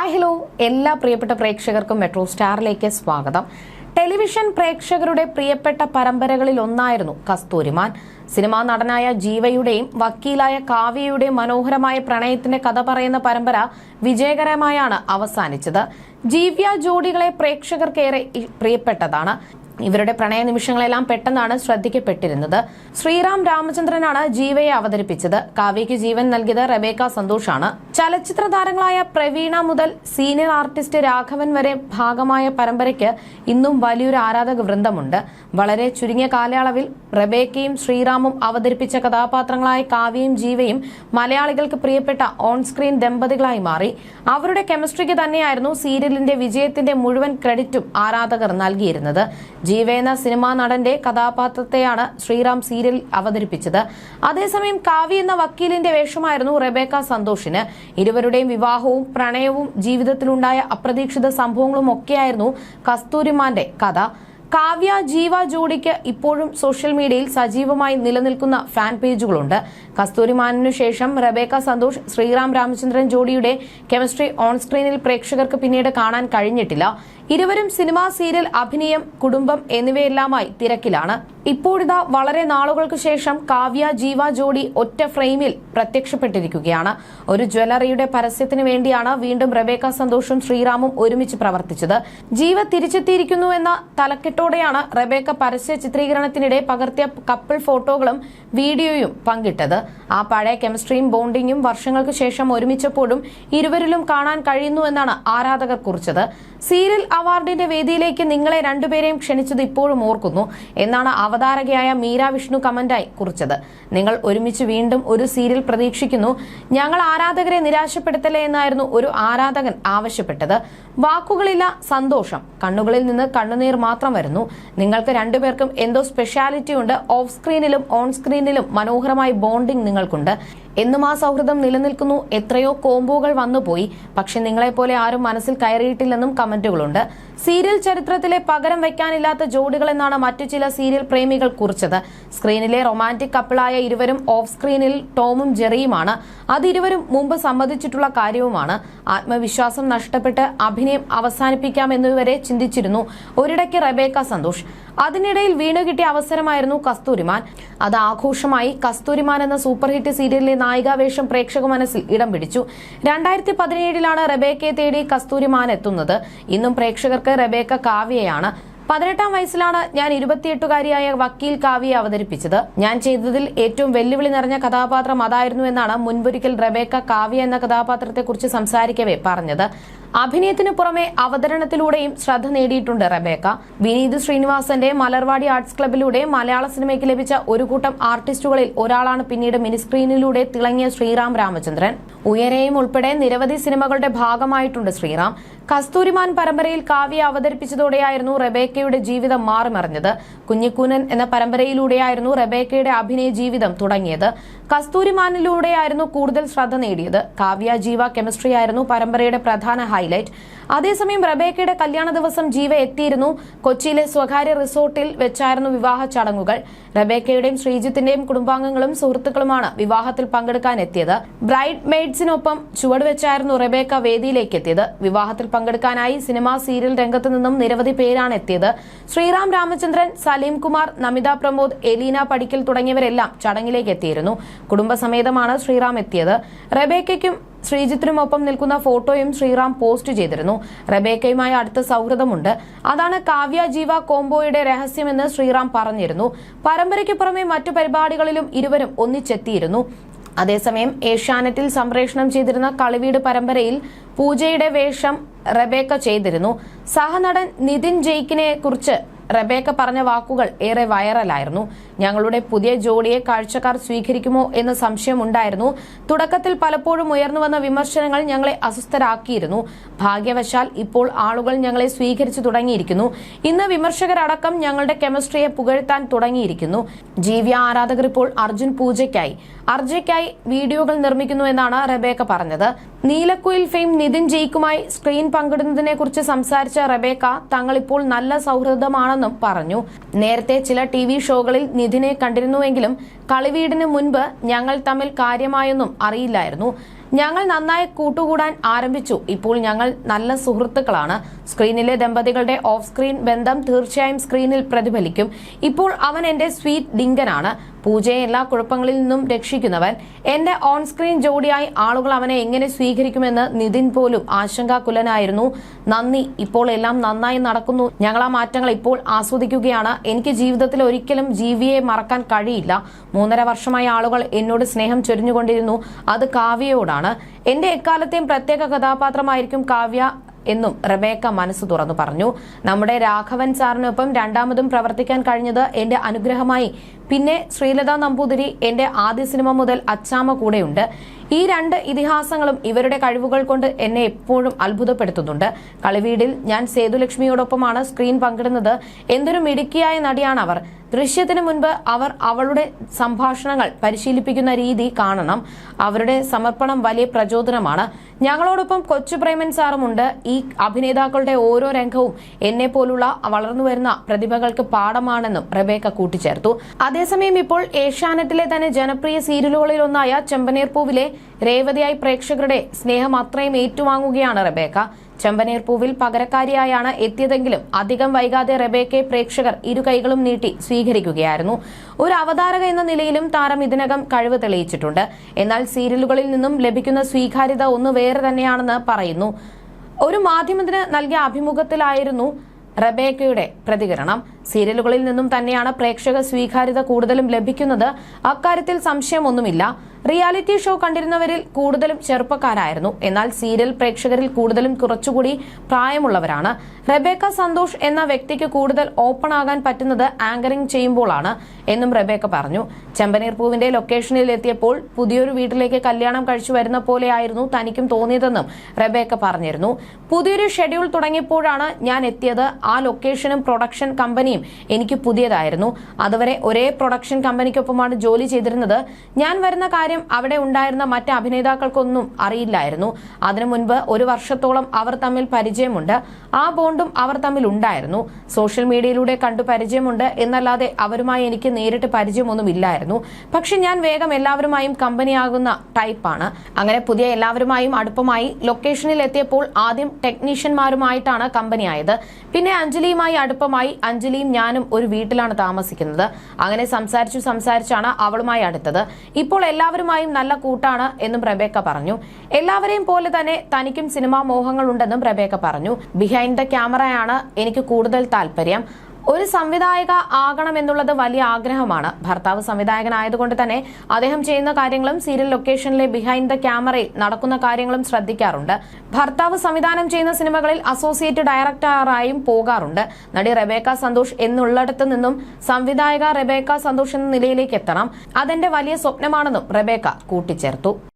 Hi hello എല്ലാ പ്രിയപ്പെട്ട പ്രേക്ഷകർക്കും മെട്രോ സ്റ്റാറിലേക്ക് സ്വാഗതം. ടെലിവിഷൻ പ്രേക്ഷകരുടെ പ്രിയപ്പെട്ട പരമ്പരകളിൽ ഒന്നായിരുന്നു കസ്തൂരിമാൻ. സിനിമാ നടനായ ജീവയുടെയും വക്കീലായ കാവ്യയുടെയും മനോഹരമായ പ്രണയത്തിന്റെ കഥ പറയുന്ന പരമ്പര വിജയകരമായാണ് അവസാനിച്ചത്. ജീവ്യ ജോഡികളെ പ്രേക്ഷകർക്കേറെ പ്രിയപ്പെട്ടതാണ്. ഇവരുടെ പ്രണയ നിമിഷങ്ങളെല്ലാം പെട്ടെന്നാണ് ശ്രദ്ധിക്കപ്പെട്ടിരുന്നത്. ശ്രീറാം രാമചന്ദ്രനാണ് ജീവയെ അവതരിപ്പിച്ചത്. കാവ്യയ്ക്ക് ജീവൻ നൽകിയത് റബേക്ക സന്തോഷാണ്. ചലച്ചിത്ര താരങ്ങളായ പ്രവീണ മുതൽ സീനിയർ ആർട്ടിസ്റ്റ് രാഘവൻ വരെ ഭാഗമായ പരമ്പരയ്ക്ക് ഇന്നും വലിയൊരു ആരാധക വൃന്ദമുണ്ട്. വളരെ ചുരുങ്ങിയ കാലയളവിൽ റബേക്കയും ശ്രീറാമും അവതരിപ്പിച്ച കഥാപാത്രങ്ങളായ കാവ്യയും ജീവയും മലയാളികൾക്ക് പ്രിയപ്പെട്ട ഓൺ സ്ക്രീൻ ദമ്പതികളായി മാറി. അവരുടെ കെമിസ്ട്രിക്ക് തന്നെയായിരുന്നു സീരിയലിന്റെ വിജയത്തിന്റെ മുഴുവൻ ക്രെഡിറ്റും ആരാധകർ നൽകിയിരുന്നത്. ജീവ എന്ന സിനിമാ നടന്റെ കഥാപാത്രത്തെയാണ് ശ്രീറാം സീരിയൽ അവതരിപ്പിച്ചത്. അതേസമയം കാവ്യ എന്ന വക്കീലിന്റെ വേഷമായിരുന്നു റെബേക്ക സന്തോഷിന്. ഇരുവരുടെയും വിവാഹവും പ്രണയവും ജീവിതത്തിലുണ്ടായ അപ്രതീക്ഷിത സംഭവങ്ങളും ഒക്കെയായിരുന്നു കസ്തൂരിമാന്റെ കഥ. കാവ്യ ജീവ ജോഡിക്ക് ഇപ്പോഴും സോഷ്യൽ മീഡിയയിൽ സജീവമായി നിലനിൽക്കുന്ന ഫാൻ പേജുകളുണ്ട്. കസ്തൂരിമാനു ശേഷം റബേക്ക സന്തോഷ് ശ്രീറാം രാമചന്ദ്രൻ ജോഡിയുടെ കെമിസ്ട്രി ഓൺ സ്ക്രീനിൽ പ്രേക്ഷകർക്ക് പിന്നീട് കാണാൻ കഴിഞ്ഞിട്ടില്ല. ഇരുവരും സിനിമാ സീരിയൽ അഭിനയം കുടുംബം എന്നിവയെല്ലാമായി തിരക്കിലാണ്. ഇപ്പോഴിതാ വളരെ നാളുകൾക്ക് ശേഷം കാവ്യ ജീവ ജോഡി ഒറ്റ ഫ്രെയിമിൽ പ്രത്യക്ഷപ്പെട്ടിരിക്കുകയാണ്. ഒരു ജ്വല്ലറിയുടെ പരസ്യത്തിന് വേണ്ടിയാണ് വീണ്ടും റബേക്ക സന്തോഷും ശ്രീറാമും ഒരുമിച്ച് പ്രവർത്തിച്ചത്. ജീവ തിരിച്ചെത്തിയിരിക്കുന്നു എന്ന തലക്കെട്ടോടെയാണ് റബേക്ക പരസ്യ ചിത്രീകരണത്തിനിടെ പകർത്തിയ കപ്പിൾ ഫോട്ടോകളും വീഡിയോയും പങ്കിട്ടത്. ആ പഴയ കെമിസ്ട്രിയും ബോണ്ടിങ്ങും വർഷങ്ങൾക്ക് ശേഷം ഒരുമിച്ചപ്പോഴും ഇരുവരിലും കാണാൻ കഴിയുന്നു എന്നാണ് ആരാധകർ കുറിച്ചത്. സീരിയൽ അവാർഡിന്റെ വേദിയിലേക്ക് നിങ്ങളെ രണ്ടുപേരെയും ക്ഷണിച്ചത് ഇപ്പോഴും ഓർക്കുന്നു. എന്നാണ് അവതാരകയായ മീര വിഷ്ണു കമന്റായി കുറിച്ചത്. നിങ്ങൾ ഒരുമിച്ച് വീണ്ടും ഒരു സീരിയൽ പ്രതീക്ഷിക്കുന്നു. ഞങ്ങൾ ആരാധകരെ നിരാശപ്പെടുത്തലേ എന്നായിരുന്നു ഒരു ആരാധകൻ ആവശ്യപ്പെട്ടത്. വാക്കുകളില്ല സന്തോഷം. കണ്ണുകളിൽ നിന്ന് കണ്ണുനീർ മാത്രം വരുന്നു. നിങ്ങൾക്ക് രണ്ടുപേർക്കും എന്തോ സ്പെഷ്യാലിറ്റി ഉണ്ട്. ഓഫ് സ്ക്രീനിലും ഓൺ സ്ക്രീനിലും മനോഹരമായ ബോണ്ടിംഗ് നിങ്ങൾക്കുണ്ട്. എന്നും ആ സൗഹൃദം നിലനിൽക്കുന്നു. എത്രയോ കോംബോകൾ വന്നുപോയി. പക്ഷെ നിങ്ങളെപ്പോലെ ആരും മനസ്സിൽ കയറിയിട്ടില്ലെന്നും കമന്റുകളുണ്ട്. സീരിയൽ ചരിത്രത്തിലെ പകരം വയ്ക്കാനില്ലാത്ത ജോഡികൾ എന്നാണ് മറ്റു ചില സീരിയൽ പ്രേമികൾ കുറിച്ചത്. സ്ക്രീനിലെ റൊമാന്റിക് കപ്പിളായ ഇരുവരും ഓഫ് സ്ക്രീനിൽ ടോമും ജെറിയുമാണ്. അത് ഇരുവരും മുമ്പ് സമ്മതിച്ചിട്ടുള്ള കാര്യവുമാണ്. ആത്മവിശ്വാസം നഷ്ടപ്പെട്ട് അഭിനയം അവസാനിപ്പിക്കാമെന്നുവരെ ചിന്തിച്ചിരുന്നു ഒരിടയ്ക്ക് റബേക്ക സന്തോഷ്. അതിനിടയിൽ വീണു കിട്ടിയ അവസരമായിരുന്നു കസ്തൂരിമാൻ. അത് ആഘോഷമായി കസ്തൂരിമാൻ എന്ന സൂപ്പർ ഹിറ്റ് സീരിയലിലെ നായികാവേഷം പ്രേക്ഷക മനസ്സിൽ ഇടം പിടിച്ചു. രണ്ടായിരത്തി പതിനേഴിലാണ് റബേക്കയെ തേടി കസ്തൂരിമാൻ എത്തുന്നത്. ഇന്നും പ്രേക്ഷകർക്ക് റബേക്ക കാവ്യയാണ്. പതിനെട്ടാം വയസ്സിലാണ് ഞാൻ ഇരുപത്തിയെട്ടുകാരിയായ വക്കീൽ കാവ്യയെ അവതരിപ്പിച്ചത്. ഞാൻ ചെയ്തതിൽ ഏറ്റവും വെല്ലുവിളി നിറഞ്ഞ കഥാപാത്രം അതായിരുന്നു എന്നാണ് മുൻപൊരിക്കൽ റബേക്ക കാവ്യ എന്ന കഥാപാത്രത്തെക്കുറിച്ച് സംസാരിക്കവേ പറഞ്ഞത്. അഭിനയത്തിനു പുറമെ അവതരണത്തിലൂടെയും ശ്രദ്ധ നേടിയിട്ടുണ്ട് റബേക്ക. വിനീത് ശ്രീനിവാസന്റെ മലർവാടി ആർട്സ് ക്ലബിലൂടെ മലയാള സിനിമയ്ക്ക് ലഭിച്ച ഒരു കൂട്ടം ആർട്ടിസ്റ്റുകളിൽ ഒരാളാണ് പിന്നീട് മിനിസ്ക്രീനിലൂടെ തിളങ്ങിയ ശ്രീറാം രാമചന്ദ്രൻ. ഉയരെയും ഉൾപ്പെടെ നിരവധി സിനിമകളുടെ ഭാഗമായിട്ടുണ്ട് ശ്രീറാം. കസ്തൂരിമാൻ പരമ്പരയിൽ കാവ്യ അവതരിപ്പിച്ചതോടെയായിരുന്നു റബേക്കയുടെ ജീവിതം മാറിമറിഞ്ഞത്. കുഞ്ഞിക്കൂനൻ എന്ന പരമ്പരയിലൂടെയായിരുന്നു റബേക്കയുടെ അഭിനയ ജീവിതം തുടങ്ങിയത്. കസ്തൂരിമാനിലൂടെയായിരുന്നു കൂടുതൽ ശ്രദ്ധ നേടിയത്. കാവ്യ ജീവ കെമിസ്ട്രിയായിരുന്നു പരമ്പരയുടെ പ്രധാന ഹൈലൈറ്റ് അതേസമയം റബേക്കയുടെ കല്യാണ ദിവസം ജീവ എത്തിയിരുന്നു. കൊച്ചിയിലെ സ്വകാര്യ റിസോർട്ടിൽ വെച്ചായിരുന്നു വിവാഹ ചടങ്ങുകൾ. റബേക്കയുടെയും ശ്രീജിത്തിന്റെയും കുടുംബാംഗങ്ങളും സുഹൃത്തുക്കളുമാണ് വിവാഹത്തിൽ പങ്കെടുക്കാൻ എത്തിയത് ബ്രൈഡ് മെയ്ഡ്സിനൊപ്പം ചുവടുവെച്ചായിരുന്നു റബേക്ക വേദിയിലേക്ക് എത്തിയത്. വിവാഹത്തിൽ പങ്കെടുക്കാനായി സിനിമാ സീരിയൽ രംഗത്ത് നിന്നും നിരവധി പേരാണ് എത്തിയത്. ശ്രീറാം രാമചന്ദ്രൻ സലീം കുമാർ നമിത പ്രമോദ് എലീന പടിക്കൽ തുടങ്ങിയവരെല്ലാം ചടങ്ങിലേക്ക് എത്തിയിരുന്നു. കുടുംബസമേതമാണ് ശ്രീറാം എത്തിയത്. റബേക്കയ്ക്കും ശ്രീജിത്തിനുമൊപ്പം നിൽക്കുന്ന ഫോട്ടോയും ശ്രീറാം പോസ്റ്റ് ചെയ്തിരുന്നു. റബേക്കയുമായി അടുത്ത സൗഹൃദമുണ്ട്. അതാണ് കാവ്യ ജീവ കോംബോയുടെ രഹസ്യമെന്ന് ശ്രീറാം പറഞ്ഞിരുന്നു. പരമ്പരയ്ക്ക് പുറമെ മറ്റു പരിപാടികളിലും ഇരുവരും ഒന്നിച്ചെത്തിയിരുന്നു. അതേസമയം ഏഷ്യാനെറ്റിൽ സംപ്രേഷണം ചെയ്തിരുന്ന കളിവീട് പരമ്പരയിൽ പൂജയുടെ വേഷം റബേക്ക ചെയ്തിരുന്നു. സഹനടൻ നിതിൻ ജെയ്ക്കിനെ കുറിച്ച് റബേക്ക പറഞ്ഞ വാക്കുകൾ ഏറെ വൈറലായിരുന്നു. ഞങ്ങളുടെ പുതിയ ജോഡിയെ കാഴ്ചക്കാർ സ്വീകരിക്കുമോ എന്ന് സംശയമുണ്ടായിരുന്നു. തുടക്കത്തിൽ പലപ്പോഴും ഉയർന്നു വന്ന വിമർശനങ്ങൾ ഞങ്ങളെ അസ്വസ്ഥരാക്കിയിരുന്നു. ഭാഗ്യവശാൽ ഇപ്പോൾ ആളുകൾ ഞങ്ങളെ സ്വീകരിച്ചു തുടങ്ങിയിരിക്കുന്നു. ഇന്ന് വിമർശകരടക്കം ഞങ്ങളുടെ കെമിസ്ട്രിയെ പുകഴ്ത്താൻ തുടങ്ങിയിരിക്കുന്നു. ജീവിയ ആരാധകർ ഇപ്പോൾ അർജുൻ പൂജയ്ക്കായി. അർജയ്ക്കായി വീഡിയോകൾ നിർമ്മിക്കുന്നു എന്നാണ് റബേക്ക പറഞ്ഞത്. നീലക്കുയിൽ ഫെയിം നിതിൻ ജയിക്കുമായി സ്ക്രീൻ പങ്കിടുന്നതിനെ കുറിച്ച് സംസാരിച്ച റബേക്ക തങ്ങളിപ്പോൾ നല്ല നല്ല സൗഹൃദമാണെന്നും പറഞ്ഞു. നേരത്തെ ചില ടി വി ഷോകളിൽ നിധിനെ കണ്ടിരുന്നുവെങ്കിലും കളിവീടിന് മുൻപ് ഞങ്ങൾ തമ്മിൽ കാര്യമായൊന്നും അറിയില്ലായിരുന്നു. ഞങ്ങൾ നന്നായി കൂട്ടുകൂടാൻ ആരംഭിച്ചു. ഇപ്പോൾ ഞങ്ങൾ നല്ല സുഹൃത്തുക്കളാണ്. സ്ക്രീനിലെ ദമ്പതികളുടെ ഓഫ് സ്ക്രീൻ ബന്ധം തീർച്ചയായും സ്ക്രീനിൽ പ്രതിഫലിക്കും. ഇപ്പോൾ അവൻ എന്റെ സ്വീറ്റ് ഡിങ്കനാണ്. പൂജയെ എല്ലാ കുഴപ്പങ്ങളിൽ നിന്നും രക്ഷിക്കുന്നവൻ. എന്റെ ഓൺ സ്ക്രീൻ ജോഡിയായി ആളുകൾ അവനെ എങ്ങനെ സ്വീകരിക്കുമെന്ന് നിതിൻ പോലും ആശങ്കാകുലനായിരുന്നു. നന്ദി ഇപ്പോൾ എല്ലാം നന്നായി നടക്കുന്നു. ഞങ്ങൾ ആ മാറ്റങ്ങൾ ഇപ്പോൾ ആസ്വദിക്കുകയാണ്. എനിക്ക് ജീവിതത്തിൽ ഒരിക്കലും ജീവിയെ മറക്കാൻ കഴിയില്ല. മൂന്നര വർഷമായി ആളുകൾ എന്നോട് സ്നേഹം ചൊരിഞ്ഞുകൊണ്ടിരുന്നു. അത് കാവ്യയോടാണ്. എന്റെ എക്കാലത്തെയും പ്രത്യേക കഥാപാത്രമായിരിക്കും കാവ്യ എന്നും റബേക്ക മനസ്സ് തുറന്നു പറഞ്ഞു. നമ്മുടെ രാഘവൻ സാറിനൊപ്പം രണ്ടാമതും പ്രവർത്തിക്കാൻ കഴിഞ്ഞത് എന്റെ അനുഗ്രഹമായി പിന്നെ ശ്രീലത നമ്പൂതിരി എന്റെ ആദ്യ സിനിമ മുതൽ അച്ചാമ്മ കൂടെയുണ്ട്. ഈ രണ്ട് ഇതിഹാസങ്ങളും ഇവരുടെ കഴിവുകൾ കൊണ്ട് എന്നെ എപ്പോഴും അത്ഭുതപ്പെടുത്തുന്നുണ്ട്. കളിവീടിൽ ഞാൻ സേതുലക്ഷ്മിയോടൊപ്പമാണ് സ്ക്രീൻ പങ്കിടുന്നത്. എന്തൊരു മിടുക്കിയായ നടിയാണ് അവർ ദൃശ്യത്തിന് മുൻപ് അവർ അവളുടെ സംഭാഷണങ്ങൾ പരിശീലിപ്പിക്കുന്ന രീതി കാണണം. അവരുടെ സമർപ്പണം വലിയ പ്രചോദനമാണ്. ഞങ്ങളോടൊപ്പം കൊച്ചു പ്രേമൻ സാറുമുണ്ട് ഈ അഭിനേതാക്കളുടെ ഓരോ രംഗവും എന്നെ പോലുള്ള വളർന്നു വരുന്ന പ്രതിഭകൾക്ക് പാഠമാണെന്നും റബേക്ക കൂട്ടിച്ചേർത്തു. അതേസമയം ഇപ്പോൾ ഏഷ്യാനെറ്റിലെ തന്നെ ജനപ്രിയ സീരിയലുകളിൽ ഒന്നായ ചെമ്പനീർ പൂവിലെ രേവതിയായി പ്രേക്ഷകരുടെ സ്നേഹം അത്രയും ഏറ്റുവാങ്ങുകയാണ് റബേക്ക. ചെമ്പനീർ പൂവിൽ പകരക്കാരിയായാണ് എത്തിയതെങ്കിലും അധികം വൈകാതെ റബേക്കയെ പ്രേക്ഷകർ ഇരു കൈകളും നീട്ടി സ്വീകരിക്കുകയായിരുന്നു. ഒരു അവതാരക എന്ന നിലയിലും താരം ഇതിനകം കഴിവ് തെളിയിച്ചിട്ടുണ്ട്. എന്നാൽ സീരിയലുകളിൽ നിന്നും ലഭിക്കുന്ന സ്വീകാര്യത ഒന്ന് വേറെ തന്നെയാണെന്ന് പറയുന്നു. ഒരു മാധ്യമത്തിന് നൽകിയ അഭിമുഖത്തിലായിരുന്നു റബേക്കയുടെ പ്രതികരണം. സീരിയലുകളിൽ നിന്നും തന്നെയാണ് പ്രേക്ഷക സ്വീകാര്യത കൂടുതലും ലഭിക്കുന്നത്. അക്കാര്യത്തിൽ സംശയമൊന്നുമില്ല. റിയാലിറ്റി ഷോ കണ്ടിരുന്നവരിൽ കൂടുതലും ചെറുപ്പക്കാരായിരുന്നു. എന്നാൽ സീരിയൽ പ്രേക്ഷകരിൽ കൂടുതലും കുറച്ചുകൂടി പ്രായമുള്ളവരാണ്. റബേക്ക സന്തോഷ് എന്ന വ്യക്തിക്ക് കൂടുതൽ ഓപ്പൺ ആകാൻ പറ്റുന്നത് ആങ്കറിംഗ് ചെയ്യുമ്പോഴാണ് എന്നും റബേക്ക പറഞ്ഞു. ചെമ്പനീർ പൂവിന്റെ ലൊക്കേഷനിൽ എത്തിയപ്പോൾ പുതിയൊരു വീട്ടിലേക്ക് കല്യാണം കഴിച്ചു വരുന്ന പോലെയായിരുന്നു തനിക്കും തോന്നിയതെന്നും റബേക്ക പറഞ്ഞിരുന്നു. പുതിയൊരു ഷെഡ്യൂൾ തുടങ്ങിയപ്പോഴാണ് ഞാൻ എത്തിയത്. ആ ലൊക്കേഷനും പ്രൊഡക്ഷൻ കമ്പനിയും എനിക്ക് പുതിയതായിരുന്നു. അതുവരെ ഒരേ പ്രൊഡക്ഷൻ കമ്പനിക്കൊപ്പമാണ് ജോലി ചെയ്തിരുന്നത്. ഞാൻ വരുന്ന കാര്യം അവിടെ ഉണ്ടായിരുന്ന മറ്റ് അഭിനേതാക്കൾക്കൊന്നും അറിയില്ലായിരുന്നു. അതിനു മുൻപ് ഒരു വർഷത്തോളം അവർ തമ്മിൽ പരിചയമുണ്ട്. ആ ബോണ്ടും അവർ തമ്മിൽ ഉണ്ടായിരുന്നു. സോഷ്യൽ മീഡിയയിലൂടെ കണ്ടു പരിചയമുണ്ട്. എന്നല്ലാതെ അവരുമായി എനിക്ക് നേരിട്ട് പരിചയമൊന്നും ഇല്ലായിരുന്നു പക്ഷെ ഞാൻ വേഗം എല്ലാവരുമായും കമ്പനിയാകുന്ന ടൈപ്പാണ് അങ്ങനെ പുതിയ എല്ലാവരുമായും അടുപ്പമായി ലൊക്കേഷനിൽ എത്തിയപ്പോൾ ആദ്യം ടെക്നീഷ്യന്മാരുമായിട്ടാണ് കമ്പനിയായത് പിന്നെ അഞ്ജലിയുമായി അടുപ്പമായി അഞ്ജലിയും ഞാനും ഒരു വീട്ടിലാണ് താമസിക്കുന്നത്. അങ്ങനെ സംസാരിച്ചു സംസാരിച്ചാണ് അവളുമായി അടുത്തത്. ഇപ്പോൾ എല്ലാവരുമായും നല്ല കൂട്ടാണ് എന്നും റബേക്ക പറഞ്ഞു. എല്ലാവരെയും പോലെ തന്നെ തനിക്കും സിനിമാ മോഹങ്ങളുണ്ടെന്നും റബേക്ക പറഞ്ഞു. ബിഹൈൻഡ് ദ ക്യാമറയാണ് എനിക്ക് കൂടുതൽ താല്പര്യം. ഒരു സംവിധായക ആകണം എന്നുള്ളത് വലിയ ആഗ്രഹമാണ്. ഭർത്താവ് സംവിധായകനായതുകൊണ്ട് തന്നെ അദ്ദേഹം ചെയ്യുന്ന കാര്യങ്ങളും സീരിയൽ ലൊക്കേഷനിലെ ബിഹൈൻഡ് ദ ക്യാമറയിൽ നടക്കുന്ന കാര്യങ്ങളും ശ്രദ്ധിക്കാറുണ്ട്. ഭർത്താവ് സംവിധാനം ചെയ്യുന്ന സിനിമകളിൽ അസോസിയേറ്റ് ഡയറക്ടറായും പോകാറുണ്ട്. നടി റെബേക്ക സന്തോഷ് എന്നുള്ളിടത്തു നിന്നും സംവിധായക റെബേക്ക സന്തോഷ് എന്ന നിലയിലേക്ക് എത്തണം. അതെന്റെ വലിയ സ്വപ്നമാണെന്നും റെബേക്ക കൂട്ടിച്ചേർത്തു.